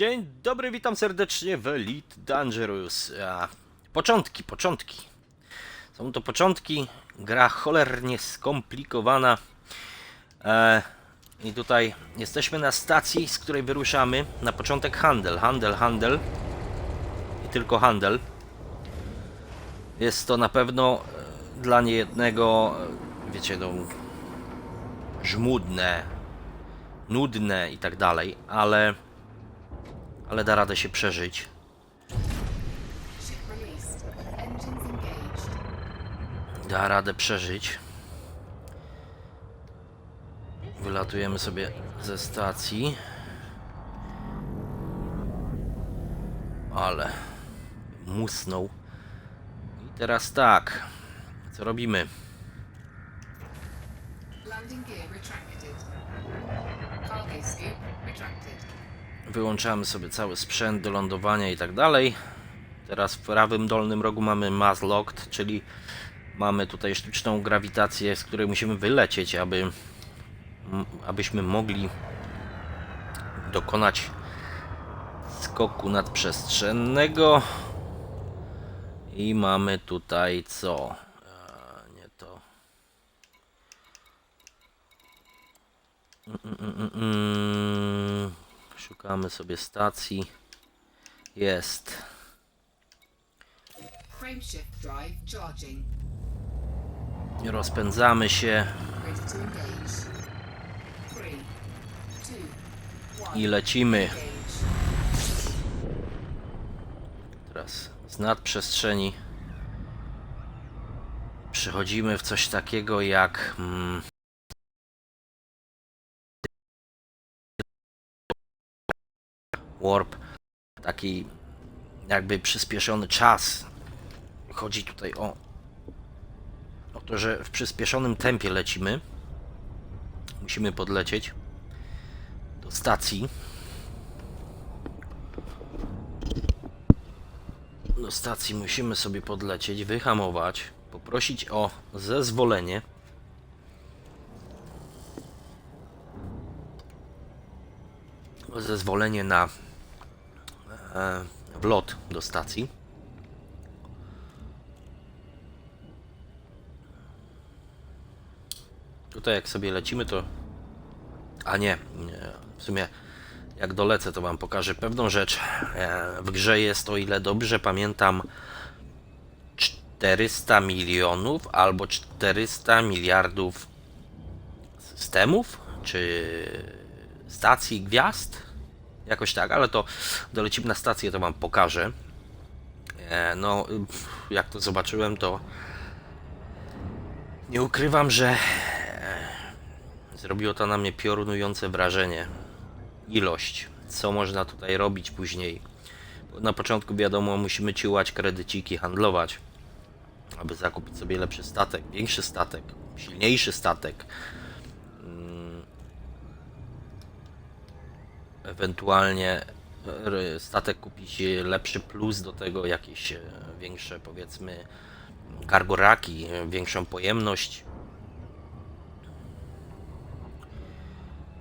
Dzień dobry, witam serdecznie w Elite Dangerous. A, początki, początki. Są to początki, gra cholernie skomplikowana. E, I tutaj jesteśmy na stacji, z której wyruszamy. Na początek handel, handel, handel. I tylko handel. Jest to na pewno e, dla niejednego, e, wiecie, no, żmudne, nudne i tak dalej, ale ale da radę się przeżyć. Da radę przeżyć. Wylatujemy sobie ze stacji. Ale musnął. I teraz tak. Co robimy? Landing gear retracted. Cargo scoop retracted. Wyłączamy sobie cały sprzęt do lądowania i tak dalej. Teraz w prawym dolnym rogu mamy mass locked, czyli mamy tutaj sztuczną grawitację, z której musimy wylecieć, aby abyśmy mogli dokonać skoku nadprzestrzennego. I mamy tutaj co? Eee, nie to. Mm, mm, mm, mm. Szukamy sobie stacji. Jest. Rozpędzamy się i lecimy. Teraz z nadprzestrzeni przechodzimy w coś takiego jak. Mm, warp. Taki jakby przyspieszony czas. Chodzi tutaj o, o to, że w przyspieszonym tempie lecimy. Musimy podlecieć do stacji. do stacji musimy sobie podlecieć, wyhamować, poprosić o zezwolenie. Zezwolenie na wlot do stacji. Tutaj jak sobie lecimy to... A nie, nie, w sumie jak dolecę to wam pokażę pewną rzecz. E, W grze jest, o ile dobrze pamiętam, 400 milionów albo 400 miliardów systemów, czy stacji gwiazd. Jakoś tak, ale to dolecimy na stację, to wam pokażę. E, No, jak to zobaczyłem, to nie ukrywam, że e, zrobiło to na mnie piorunujące wrażenie ilość, co można tutaj robić później. Na początku wiadomo, musimy ciłać kredyciki, handlować, aby zakupić sobie lepszy statek, większy statek, silniejszy statek. Mm. Ewentualnie e, statek kupić lepszy plus do tego, jakieś e, większe powiedzmy kargoraki, e, większą pojemność.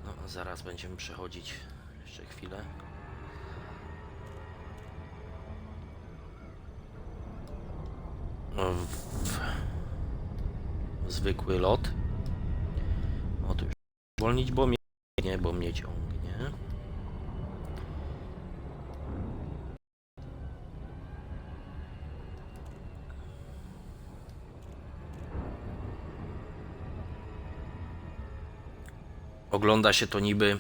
No, zaraz będziemy przechodzić. Jeszcze chwilę. W, w zwykły lot. O, tu już bo mnie nie, bo mnie ciągnie. Ogląda się to niby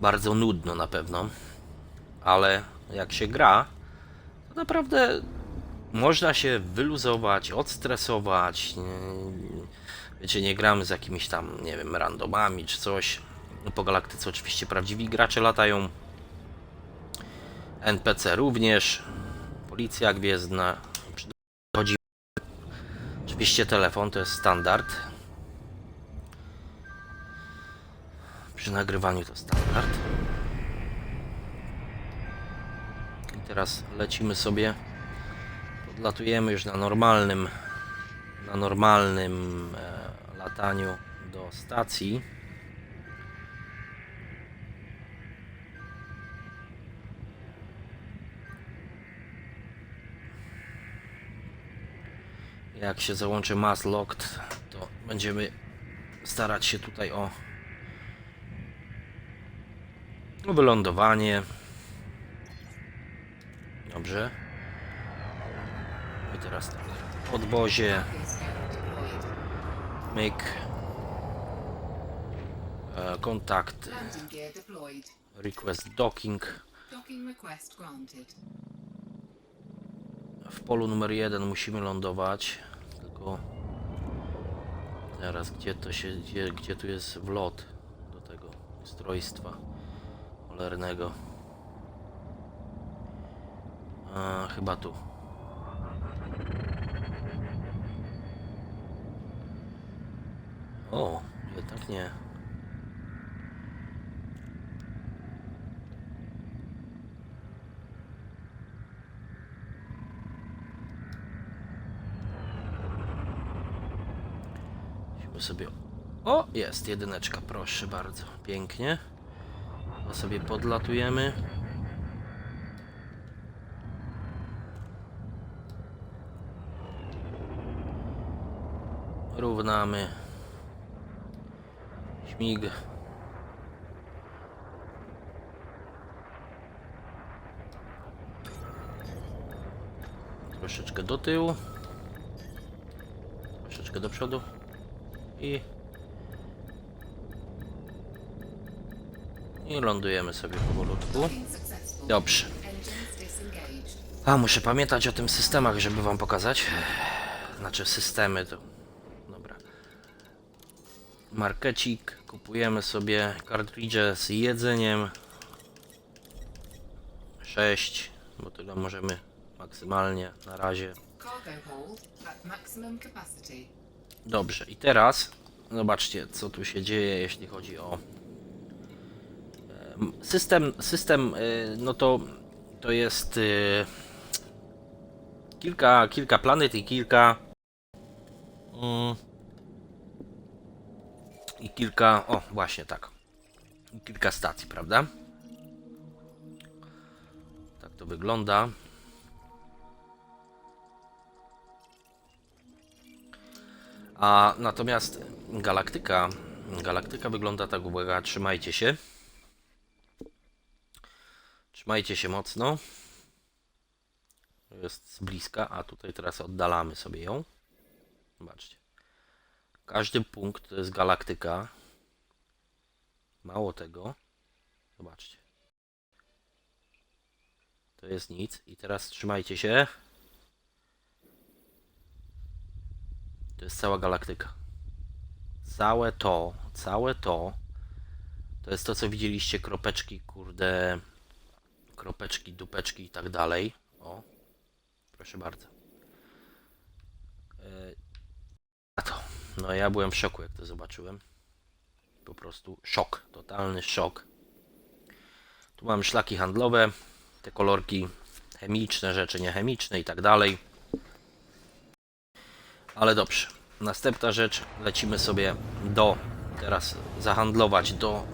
bardzo nudno na pewno, ale jak się gra, to naprawdę można się wyluzować, odstresować. Wiecie, nie gramy z jakimiś tam, nie wiem, randomami czy coś. Po galaktyce oczywiście prawdziwi gracze latają. NPC również. Policja gwiezdna. Chodzi. Oczywiście telefon to jest standard. Przy nagrywaniu to standard. I teraz lecimy sobie. Podlatujemy już na normalnym na normalnym e, lataniu do stacji. Jak się załączy mass locked, to będziemy starać się tutaj o wylądowanie. Dobrze. I teraz tak. Podwozie make e, kontakt request docking. W polu numer jeden musimy lądować. Tylko teraz gdzie to się gdzie, gdzie tu jest wlot do tego ustrojstwa cholernego. A, chyba tu. O, jednak nie. Musimy sobie. O, jest jedyneczka, proszę bardzo. Pięknie. To sobie podlatujemy. Równamy. Śmig. Troszeczkę do tyłu. Troszeczkę do przodu. I... I lądujemy sobie powolutku. Dobrze. A, muszę pamiętać o tym systemach, żeby wam pokazać. Znaczy systemy to... Dobra. Markecik. Kupujemy sobie kartridże z jedzeniem. 6, bo tyle możemy maksymalnie na razie. Dobrze, i teraz zobaczcie, co tu się dzieje, jeśli chodzi o system. System, y, no to to jest y, kilka, kilka planet i kilka mm, i kilka, o właśnie tak, kilka stacji, prawda? Tak to wygląda. A natomiast galaktyka, galaktyka wygląda tak, uwaga, trzymajcie się. Trzymajcie się mocno. Jest z bliska, a tutaj teraz oddalamy sobie ją. Zobaczcie. Każdy punkt to jest galaktyka. Mało tego. Zobaczcie. To jest nic. I teraz trzymajcie się. To jest cała galaktyka. Całe to, całe to, to jest to, co widzieliście, kropeczki, kurde, kropeczki, dupeczki i tak dalej. O, proszę bardzo. E, A to, no ja byłem w szoku, jak to zobaczyłem. Po prostu szok, totalny szok. Tu mam szlaki handlowe, te kolorki chemiczne, rzeczy niechemiczne i tak dalej. Ale dobrze. Następna rzecz. Lecimy sobie do. Teraz zahandlować do.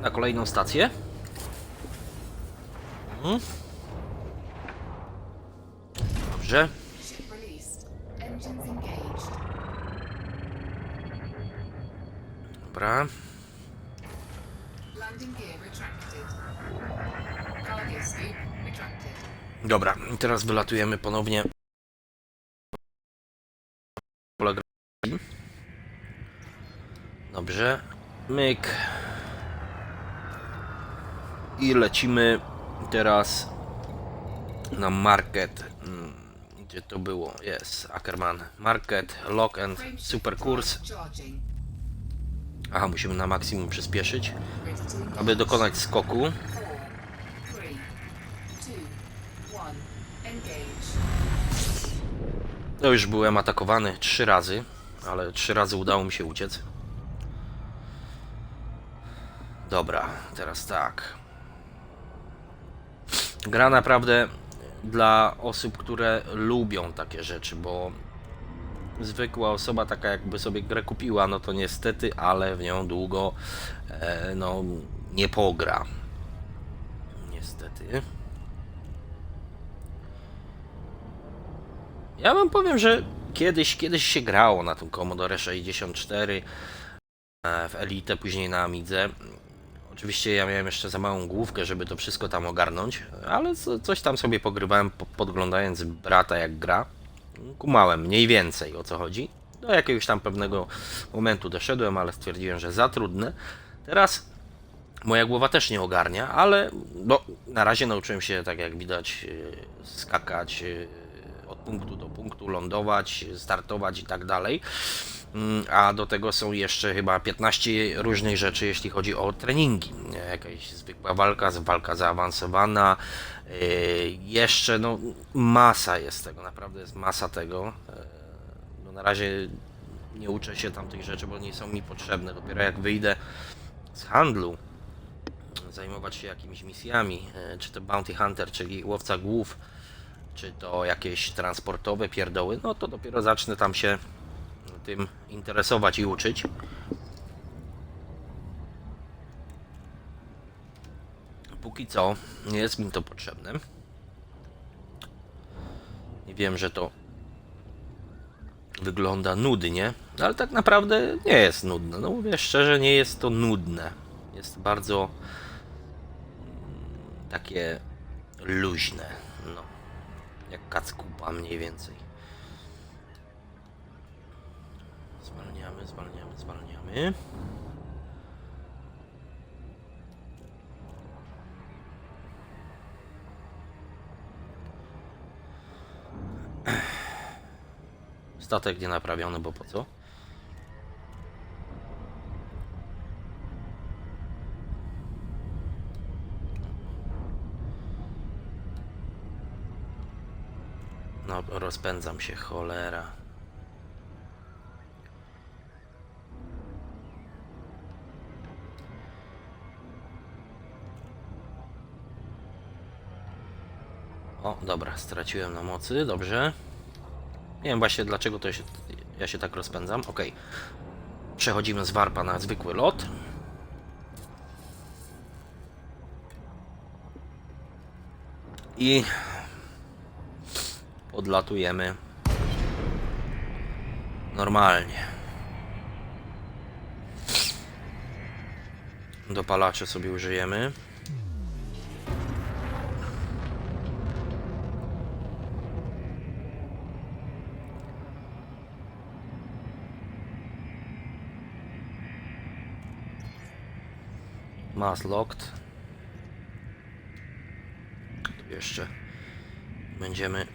Na kolejną stację. Mhm. Dobrze. Dobra. Dobra. Teraz wylatujemy ponownie. Dobrze. Myk. I lecimy teraz na market. Mm, Gdzie to było? Jest Ackerman. Market, lock and super kurs. Aha, musimy na maksimum przyspieszyć, to aby dokonać skoku. No już byłem atakowany trzy razy, ale trzy razy udało mi się uciec. Dobra, teraz tak. Gra naprawdę dla osób, które lubią takie rzeczy, bo zwykła osoba taka jakby sobie grę kupiła, no to niestety, ale w nią długo e, no nie pogra. Niestety. Ja wam powiem, że kiedyś, kiedyś się grało na tym Commodore 64 e, w Elite, później na Amidze. Oczywiście ja miałem jeszcze za małą główkę, żeby to wszystko tam ogarnąć, ale co- coś tam sobie pogrywałem, po- podglądając brata jak gra. Kumałem mniej więcej o co chodzi. Do jakiegoś tam pewnego momentu doszedłem, ale stwierdziłem, że za trudne. Teraz moja głowa też nie ogarnia, ale no, na razie nauczyłem się, tak jak widać, e, skakać e, od punktu do punktu, lądować, startować i tak dalej. Mm, A do tego są jeszcze chyba 15 różnych rzeczy, jeśli chodzi o treningi. Jakaś zwykła walka, walka zaawansowana. e, Jeszcze no, masa jest tego, naprawdę jest masa tego. E, No, na razie nie uczę się tam tych rzeczy, bo nie są mi potrzebne. Dopiero jak wyjdę z handlu, zajmować się jakimiś misjami, e, czy to Bounty Hunter, czyli łowca głów, czy to jakieś transportowe pierdoły, no to dopiero zacznę tam się tym interesować i uczyć. Póki co nie jest mi to potrzebne. I wiem, że to wygląda nudnie, ale tak naprawdę nie jest nudne. No mówię szczerze, nie jest to nudne. Jest bardzo mm, takie luźne. No. Jak kackupa mniej więcej. Zwalniamy, zwalniamy, zwalniamy. Statek nie naprawiony, bo po co? No, rozpędzam się, cholera. O, dobra, straciłem na mocy, dobrze. Nie wiem właśnie dlaczego to się, ja się tak rozpędzam. Ok. Przechodzimy z warpa na zwykły lot. I podlatujemy normalnie. Dopalacze sobie użyjemy. Mass locked. Tu jeszcze będziemy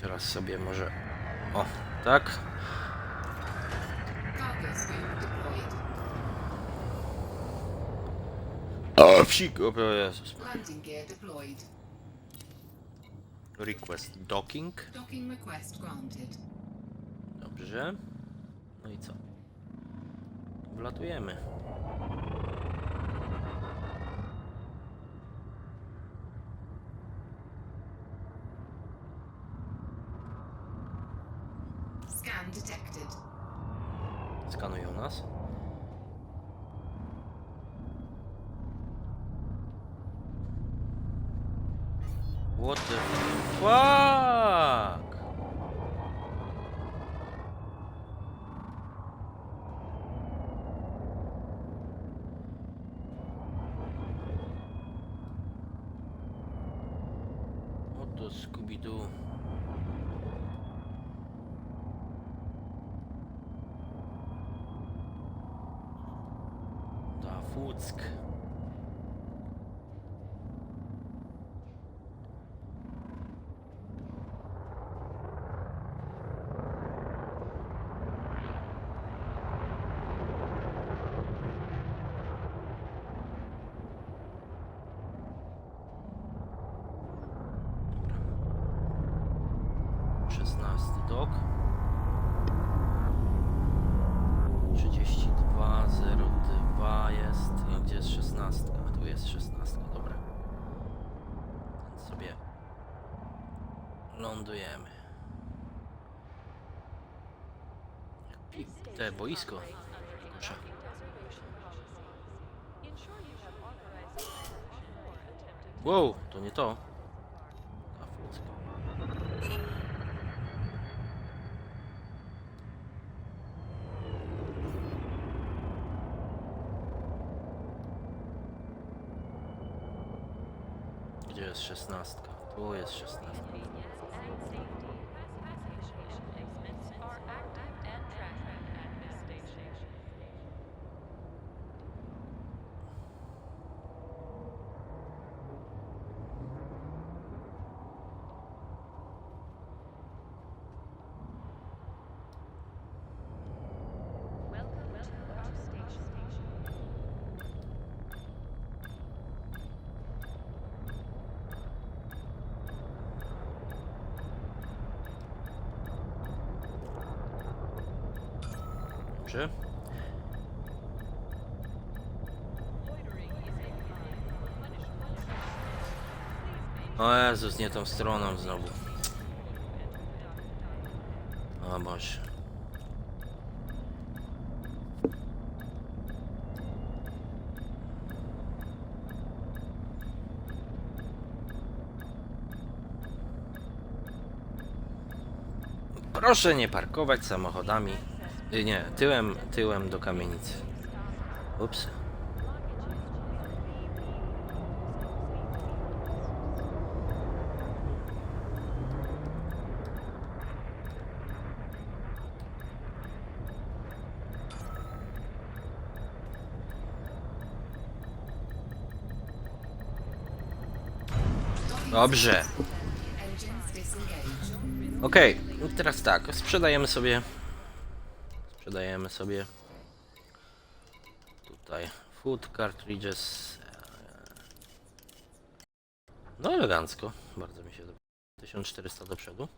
Teraz sobie może o, tak. Cargo scoop deployed. O, psik, o Jezus. Landing gear deployed. Request docking. Docking request granted. Dobrze. No i co? Wlatujemy. Scan detected. Skanują nas. What the fuck? The Scooby-Doo? Da Fuck. Sobie lądujemy. te boisko. Proszę. Wow, to nie to. A, fuck. Gdzie jest szesnastka? Tu Dobrze. O Jezus, nie tą stroną znowu. O Boże. Proszę nie parkować samochodami. Y, Nie, tyłem, tyłem do kamienicy. Ups. Dobrze. Okej, no teraz tak, sprzedajemy sobie. Sprzedajemy sobie. Tutaj food cartridges. No elegancko, bardzo mi się to. 1400 do przodu.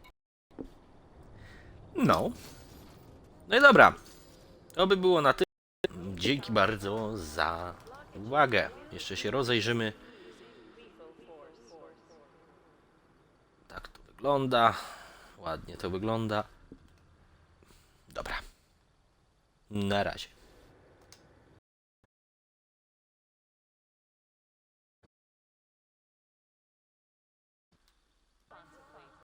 No. No i dobra. To by było na tyle. Dzięki bardzo za uwagę. Jeszcze się rozejrzymy. Tak to wygląda. Ładnie to wygląda. Dobra. Na razie.